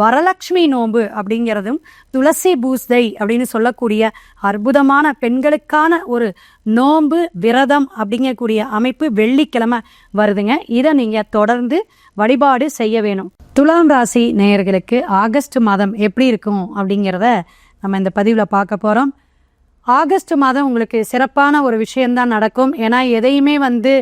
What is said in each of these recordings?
வரலட்சுமி நோன்பு அப்படிங்கிறதும் துளசி பூஸ்தை அப்படின்னு சொல்லக்கூடிய அற்புதமான பெண்களுக்கான ஒரு நோன்பு விரதம் அப்படிங்கக்கூடிய அமைப்பு வெள்ளிக்கிழமை வருதுங்க. இதை நீங்கள் தொடர்ந்து வழிபாடு செய்ய வேணும். துலாம் ராசி நேயர்களுக்கு ஆகஸ்ட் மாதம் எப்படி இருக்கும் அப்படிங்கிறத நம்ம இந்த பதிவில் பார்க்க போகிறோம் ஆகஸ்ட் மாதம் உங்களுக்கு சிறப்பான ஒரு விஷயம்தான் நடக்கும். ஏன்னா எதையுமே வந்து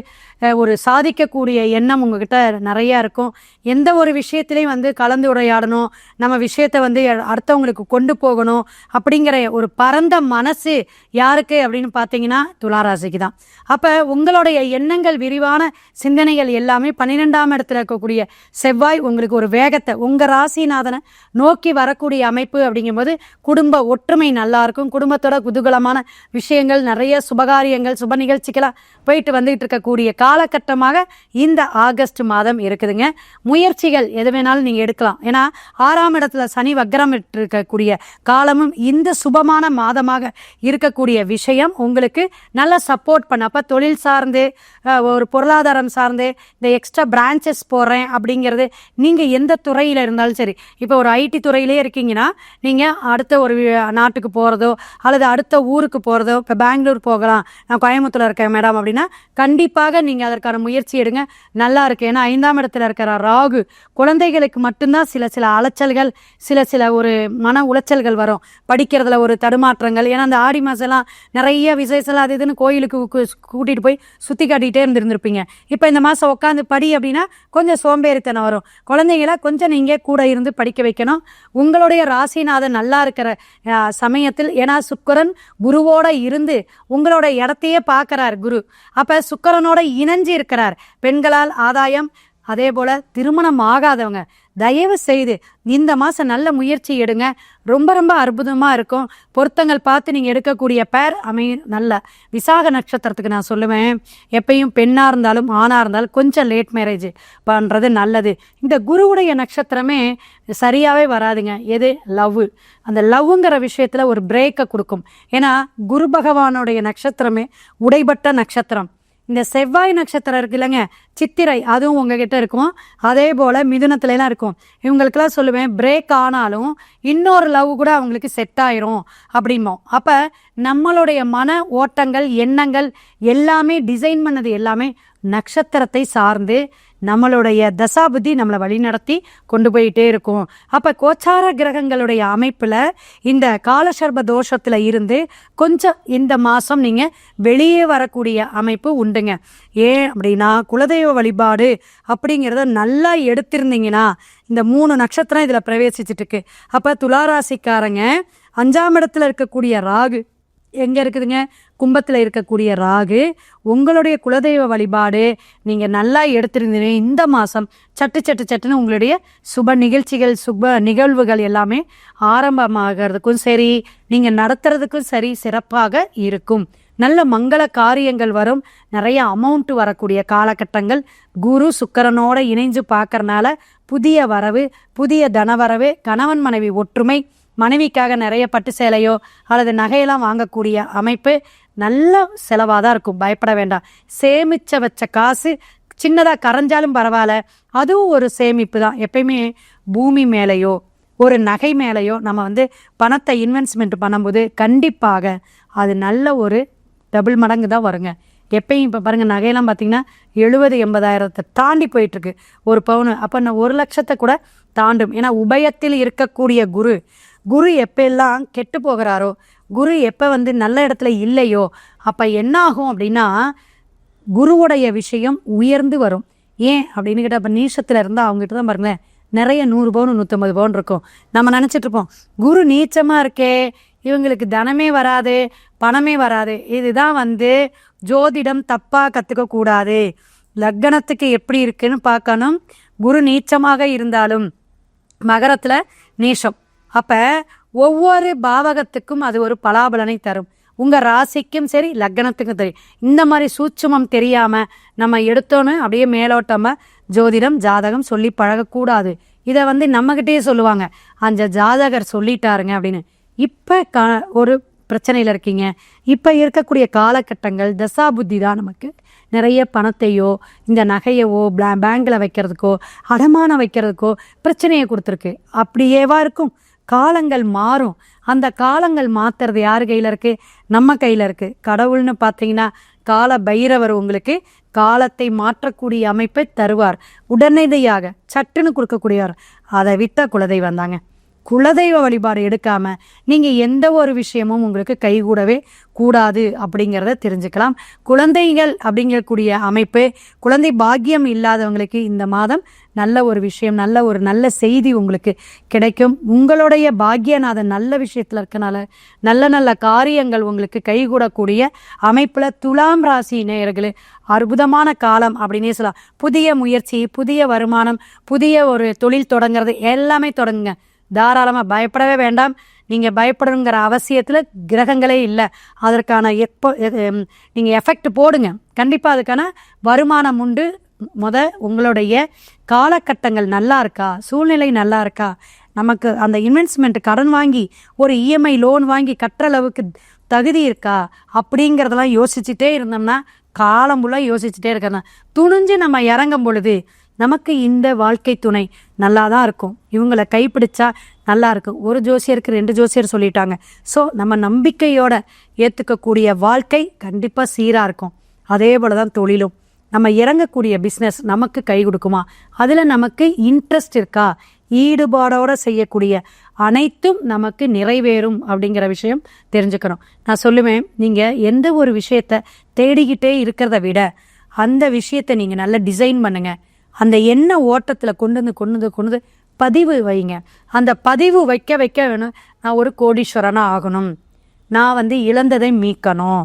ஒரு சாதிக்கக்கூடிய எண்ணம் உங்ககிட்ட நிறையா இருக்கும். எந்த ஒரு விஷயத்திலையும் வந்து கலந்து உரையாடணும். நம்ம விஷயத்தை வந்து அடுத்தவங்களுக்கு கொண்டு போகணும் அப்படிங்கிற ஒரு பரந்த மனசு யாருக்கு அப்படின்னு பார்த்தீங்கன்னா துளாராசிக்கு தான். அப்போ உங்களுடைய எண்ணங்கள் விரிவான சிந்தனைகள் எல்லாமே பன்னிரெண்டாம் இடத்துல இருக்கக்கூடிய செவ்வாய் உங்களுக்கு ஒரு வேகத்தை உங்கள் ராசிநாதனை நோக்கி வரக்கூடிய அமைப்பு அப்படிங்கும்போது குடும்ப ஒற்றுமை நல்லா இருக்கும். குடும்பத்தோட குதூகலமான விஷயங்கள் நிறைய சுபகாரியங்கள் சுப நிகழ்ச்சிகளாக போயிட்டு வந்துகிட்டு இருக்கக்கூடிய காலகட்டமாக இந்த ஆகஸ்ட் மாதம் இருக்குதுங்க. முயற்சிகள் எது வேணாலும் நீங்கள் எடுக்கலாம். ஏன்னா ஆறாம் இடத்துல சனி வக்ரம் இருக்கக்கூடிய காலமும் இந்த சுபமான மாதமாக இருக்கக்கூடிய விஷயம். உங்களுக்கு நல்ல சப்போர்ட் பண்ண அப்போ தொழில் சார்ந்து ஒரு பொருளாதாரம் சார்ந்து இந்த எக்ஸ்ட்ரா பிரான்ச்சஸ் போடுறேன் அப்படிங்கிறது நீங்கள் எந்த துறையில் இருந்தாலும் சரி. இப்போ ஒரு ஐடி துறையிலே இருக்கீங்கன்னா நீங்கள் அடுத்த ஒரு நாட்டுக்கு போகிறதோ அல்லது அடுத்த ஊருக்கு போகிறதோ இப்போ பெங்களூர் போகலாம் நான் கோயம்புத்தூர் இருக்கேன் மேடம் அப்படின்னா கண்டிப்பாக நீங்கள் அதற்கான முயற்சி எடுங்க. நல்லா இருக்கு ஏன்னா ஐந்தாம் இடத்துல இருக்கிற ராகு குழந்தைகளுக்கு மட்டும்தான் சில சில அலைச்சல்கள் சில சில ஒரு மன உளைச்சல்கள் வரும். படிக்கிறதுல ஒரு தடுமாற்றங்கள். ஏன்னா அந்த ஆடி மாதம்லாம் நிறைய விசேஷம் அது இதுன்னு கோயிலுக்கு கூட்டிகிட்டு போய் சுற்றி காட்டிகிட்டே இருந்திருந்துருப்பீங்க. இப்போ இந்த மாதம் உட்காந்து படி அப்படின்னா கொஞ்சம் சோம்பேறித்தனம் வரும். குழந்தைங்கள கொஞ்சம் நீங்கள் கூட இருந்து படிக்க வைக்கணும். உங்களுடைய ராசிநாதன் நல்லா இருக்கிற சமயத்தில் ஏன்னா சுக்கரன் குருவோட இருந்து உங்களோட இடத்தையே பார்க்குறார் குரு. அப்போ சுக்கரனோட இணைஞ்சு இருக்கிறார். பெண்களால் ஆதாயம் அதே போல் திருமணம் ஆகாதவங்க தயவு செய்து இந்த மாதம் நல்ல முயற்சி எடுங்க. ரொம்ப ரொம்ப அற்புதமாக இருக்கும். பொருத்தங்கள் பார்த்து நீங்கள் எடுக்கக்கூடிய பேர் அமையும் நல்ல விசாக நட்சத்திரத்துக்கு நான் சொல்லுவேன். எப்பயும் பெண்ணாக இருந்தாலும் ஆணாக இருந்தாலும் கொஞ்சம் லேட் மேரேஜ் பண்ணுறது நல்லது. இந்த குருவுடைய நட்சத்திரமே சரியாகவே வராதுங்க. எது? லவ். அந்த லவ்ங்கிற விஷயத்தில் ஒரு பிரேக்கை கொடுக்கும். ஏன்னா குரு பகவானுடைய நட்சத்திரமே உடைபட்ட நட்சத்திரம். இந்த செவ்வாய் நட்சத்திரம் இருக்கு இல்லைங்க சித்திரை அதுவும் உங்ககிட்ட இருக்கும். அதே போல் மிதுனத்துலலாம் இருக்கும். இவங்களுக்கெல்லாம் சொல்லுவேன் பிரேக் ஆனாலும் இன்னொரு லவ் கூட அவங்களுக்கு செட் ஆயிரும் அப்படிம்போம். அப்போ நம்மளுடைய மன ஓட்டங்கள் எண்ணங்கள் எல்லாமே டிசைன் பண்ணது எல்லாமே நட்சத்திரத்தை சார்ந்து நம்மளுடைய தசாபுதி நம்மளை வழிநடத்தி கொண்டு போயிட்டே இருக்கும். அப்போ கோச்சார கிரகங்களுடைய அமைப்பில் இந்த காலசர்ப தோஷத்தில் இருந்து கொஞ்சம் இந்த மாதம் நீங்கள் வெளியே வரக்கூடிய அமைப்பு உண்டுங்க. ஏன் அப்படின்னா குலதெய்வ வழிபாடு அப்படிங்கிறத நல்லா எடுத்திருந்தீங்கன்னா இந்த மூணு நட்சத்திரம் இதில் பிரவேசிச்சிட்டு இருக்கு. அப்போ துளாராசிக்காரங்க அஞ்சாம் இடத்துல இருக்கக்கூடிய ராகு எங்கே இருக்குதுங்க? கும்பத்தில் இருக்கக்கூடிய ராகு உங்களுடைய குலதெய்வ வழிபாடு நீங்கள் நல்லா எடுத்திருந்தீங்க. இந்த மாதம் சட்டு சட்டு சட்டுன்னு உங்களுடைய சுப நிகழ்ச்சிகள் சுப நிகழ்வுகள் எல்லாமே ஆரம்பமாகிறதுக்கும் சரி நீங்கள் நடத்துறதுக்கும் சரி சிறப்பாக இருக்கும். நல்ல மங்கள காரியங்கள் வரும். நிறைய அமௌண்ட் வரக்கூடிய காலகட்டங்கள். குரு சுக்கரனோட இணைஞ்சு பார்க்கறனால புதிய வரவு புதிய தனவரவு கணவன் மனைவி ஒற்றுமை மனைவிக்காக நிறைய பட்டு சேலையோ அல்லது நகையெல்லாம் வாங்கக்கூடிய அமைப்பு நல்ல செலவாக தான் இருக்கும். பயப்பட வேண்டாம். சேமிச்ச வச்ச காசு சின்னதாக கரைஞ்சாலும் பரவாயில்ல. அதுவும் ஒரு சேமிப்பு தான். எப்பயுமே பூமி மேலேயோ ஒரு நகை மேலேயோ நம்ம வந்து பணத்தை இன்வெஸ்ட்மெண்ட் பண்ணும்போது கண்டிப்பாக அது நல்ல ஒரு டபுள் மடங்கு தான் வருங்க. எப்பயும் இப்போ பாருங்கள் நகையெல்லாம் பார்த்தீங்கன்னா எழுபது எண்பதாயிரத்தை தாண்டி போயிட்டுருக்கு. ஒரு பவுனு. அப்போ நான் ஒரு லட்சத்தை கூட தாண்டும். ஏன்னா உபயத்தில் இருக்கக்கூடிய குரு. குரு எப்பெல்லாம் கெட்டு போகிறாரோ குரு எப்போ வந்து நல்ல இடத்துல இல்லையோ அப்போ என்ன ஆகும் அப்படின்னா குருவுடைய விஷயம் உயர்ந்து வரும். ஏன் அப்படின்னு கேட்டால் இப்போ நீச்சத்தில் இருந்தால் அவங்ககிட்ட தான் பாருங்களேன் நிறைய நூறு பவுன் நூற்றம்பது பவுன் இருக்கும். நம்ம நினச்சிட்டு இருப்போம் குரு நீச்சமாக இருக்கே இவங்களுக்கு தனமே வராது பணமே வராது. இதுதான் வந்து ஜோதிடம் தப்பாக கற்றுக்க கூடாது. லக்கணத்துக்கு எப்படி இருக்குன்னு பார்க்கணும். குரு நீச்சமாக இருந்தாலும் மகரத்தில் நீச்சம். அப்போ ஒவ்வொரு பாவகத்துக்கும் அது ஒரு பலாபலனை தரும். உங்கள் ராசிக்கும் சரி லக்னத்துக்கும் தெரியும் இந்த மாதிரி சூட்சமம் தெரியாமல் நம்ம எடுத்தோன்னு அப்படியே மேலோட்டமாக ஜோதிடம் ஜாதகம் சொல்லி பழகக்கூடாது. இதை வந்து நம்மக்கிட்டேயே சொல்லுவாங்க. அந்த ஜாதகர் சொல்லிட்டாருங்க அப்படின்னு. இப்போ க ஒரு பிரச்சனையில் இருக்கீங்க. இப்போ இருக்கக்கூடிய காலகட்டங்கள் தசாபுத்தி தான் நமக்கு. நிறைய பணத்தையோ இந்த நகையவோ பேங்கில் வைக்கிறதுக்கோ அடமானம் வைக்கிறதுக்கோ பிரச்சனையை கொடுத்துருக்கு. அப்படியேவா இருக்கும். காலங்கள் மாறும். அந்த காலங்கள் மாத்துறது யார் கையில் இருக்குது நம்ம கையில் இருக்குது கடவுள்னு பார்த்தீங்கன்னா கால பைரவர் உங்களுக்கு காலத்தை மாற்றக்கூடிய அமைப்பை தருவார். உடனடியாக சட்டுன்னு கொடுக்கக்கூடியவர். அதை விட்ட குலதெய்வம் வந்தாங்க குலதெய்வ வழிபாடு எடுக்காம நீங்க எந்த ஒரு விஷயமும் உங்களுக்கு கைகூடவே கூடாது அப்படிங்கிறத தெரிஞ்சுக்கலாம். குழந்தைகள் அப்படிங்கக்கூடிய அமைப்பு குழந்தை பாக்கியம் இல்லாதவங்களுக்கு இந்த மாதம் நல்ல ஒரு விஷயம் நல்ல ஒரு நல்ல செய்தி உங்களுக்கு கிடைக்கும். உங்களுடைய பாக்கியநாதன் நல்ல விஷயத்தில் இருக்கனால நல்ல நல்ல காரியங்கள் உங்களுக்கு கைகூடக்கூடிய அமைப்பில் துலாம் ராசி நேயர்களே அற்புதமான காலம் அப்படின்னே சொல்லலாம். புதிய முயற்சி புதிய வருமானம் புதிய ஒரு தொழில் தொடங்குறது எல்லாமே தொடங்குங்க. தாராளமாக பயப்படவே வேண்டாம். நீங்கள் பயப்படணுங்கிற அவசியத்தில் கிரகங்களே இல்லை. அதற்கான எப்போ நீங்கள் எஃபெக்ட் போடுங்க. கண்டிப்பாக அதுக்கான வருமானம் உண்டு. முத உங்களுடைய காலகட்டங்கள் நல்லா இருக்கா? சூழ்நிலை நல்லா இருக்கா? நமக்கு அந்த இன்வெஸ்ட்மெண்ட் கடன் வாங்கி ஒரு இஎம்ஐ லோன் வாங்கி கட்டுற அளவுக்கு தகுதி இருக்கா? அப்படிங்கிறதெல்லாம் யோசிச்சுட்டே இருந்தோம்னா காலம் ஃபுல்லாக யோசிச்சுட்டே இருக்கணும் துணிஞ்சு நம்ம இறங்கும் பொழுது நமக்கு இந்த வாழ்க்கை துணை நல்லா தான் இருக்கும். இவங்களை கைப்பிடிச்சா நல்லா இருக்கும். ஒரு ஜோசியருக்கு ரெண்டு ஜோசியர் சொல்லிட்டாங்க. ஸோ நம்ம நம்பிக்கையோட ஏற்றுக்கக்கூடிய வாழ்க்கை கண்டிப்பாக சீராக இருக்கும். அதே போல தான் தொழிலும். நம்ம இறங்கக்கூடிய பிஸ்னஸ் நமக்கு கை கொடுக்குமா? அதில் நமக்கு இன்ட்ரெஸ்ட் இருக்கா? ஈடுபாடோட செய்யக்கூடிய அனைத்தும் நமக்கு நிறைவேறும் அப்படிங்கிற விஷயம் தெரிஞ்சுக்கணும். நான் சொல்லுவேன் நீங்கள் எந்த ஒரு விஷயத்த தேடிக்கிட்டே இருக்கிறத விட அந்த விஷயத்தை நீங்கள் நல்லா டிசைன் பண்ணுங்கள் அந்த எண்ண ஓட்டத்தில் கொண்டு வந்து கொண்டு வந்து கொண்டு வந்து பதிவு வைங்க. அந்த பதிவு வைக்க வைக்க வேணும். நான் ஒரு கோடீஸ்வரனாக ஆகணும். நான் வந்து இழந்ததை மீட்கணும்.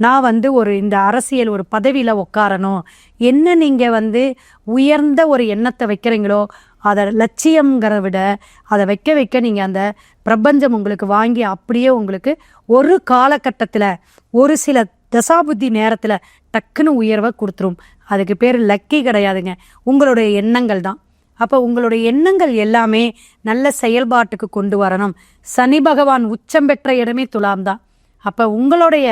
நான் வந்து ஒரு இந்த அரசியல் ஒரு பதவியில் உட்காரணும் என்ன நீங்கள் வந்து உயர்ந்த ஒரு எண்ணத்தை வைக்கிறீங்களோ அதை லட்சியங்கிறத விட அதை வைக்க வைக்க நீங்கள் அந்த பிரபஞ்சம் உங்களுக்கு வாங்கி அப்படியே உங்களுக்கு ஒரு காலகட்டத்தில் ஒரு சில தசாபுத்தி நேரத்தில் டக்குன்னு உயர்வை கொடுத்துரும். அதுக்கு பேர் லக்கி கிடையாதுங்க. உங்களுடைய எண்ணங்கள் தான். அப்போ உங்களுடைய எண்ணங்கள் எல்லாமே நல்ல செயல்பாட்டுக்கு கொண்டு வரணும். சனி பகவான் உச்சம் பெற்ற இடமே துலாம் தான். அப்போ உங்களுடைய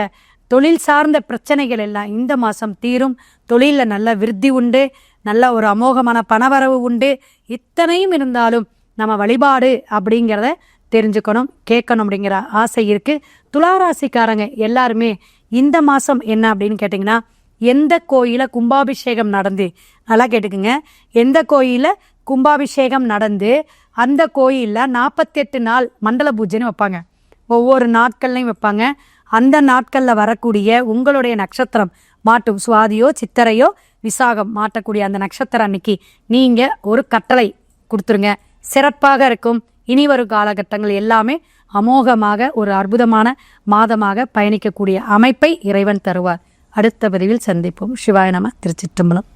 தொழில் சார்ந்த பிரச்சனைகள் எல்லாம் இந்த மாதம் தீரும். தொழிலில் நல்ல விருத்தி உண்டு. நல்ல ஒரு அமோகமான பணவரவு உண்டு. இத்தனையும் இருந்தாலும் நம்ம வழிபாடு அப்படிங்கிறத தெரிஞ்சுக்கணும் கேட்கணும் அப்படிங்கிற ஆசை இருக்குது துளாராசிக்காரங்க எல்லாருமே இந்த மாதம் என்ன அப்படின்னு கேட்டிங்கன்னா எந்த கோயிலில் கும்பாபிஷேகம் நடந்து நல்லா கேட்டுக்குங்க. எந்த கோயிலில் கும்பாபிஷேகம் நடந்து அந்த கோயிலில் நாற்பத்தெட்டு நாள் மண்டல பூஜைன்னு வைப்பாங்க. ஒவ்வொரு நாட்கள்லையும் வைப்பாங்க. அந்த நாட்களில் வரக்கூடிய உங்களுடைய நட்சத்திரம் மாட்டும். சுவாதியோ சித்தரையோ விசாகம் மாட்டக்கூடிய அந்த நட்சத்திரம் அன்னைக்கு நீங்கள் ஒரு கட்டளை கொடுத்துருங்க. சிறப்பாக இருக்கும். இனி வரும் காலகட்டங்கள் எல்லாமே அமோகமாக ஒரு அற்புதமான மாதமாக பயணிக்கக்கூடிய அமைப்பை இறைவன் தருவார். அடுத்த பதிவில் சந்திப்போம். சிவாய நம திருச்சிற்றம்பலம்.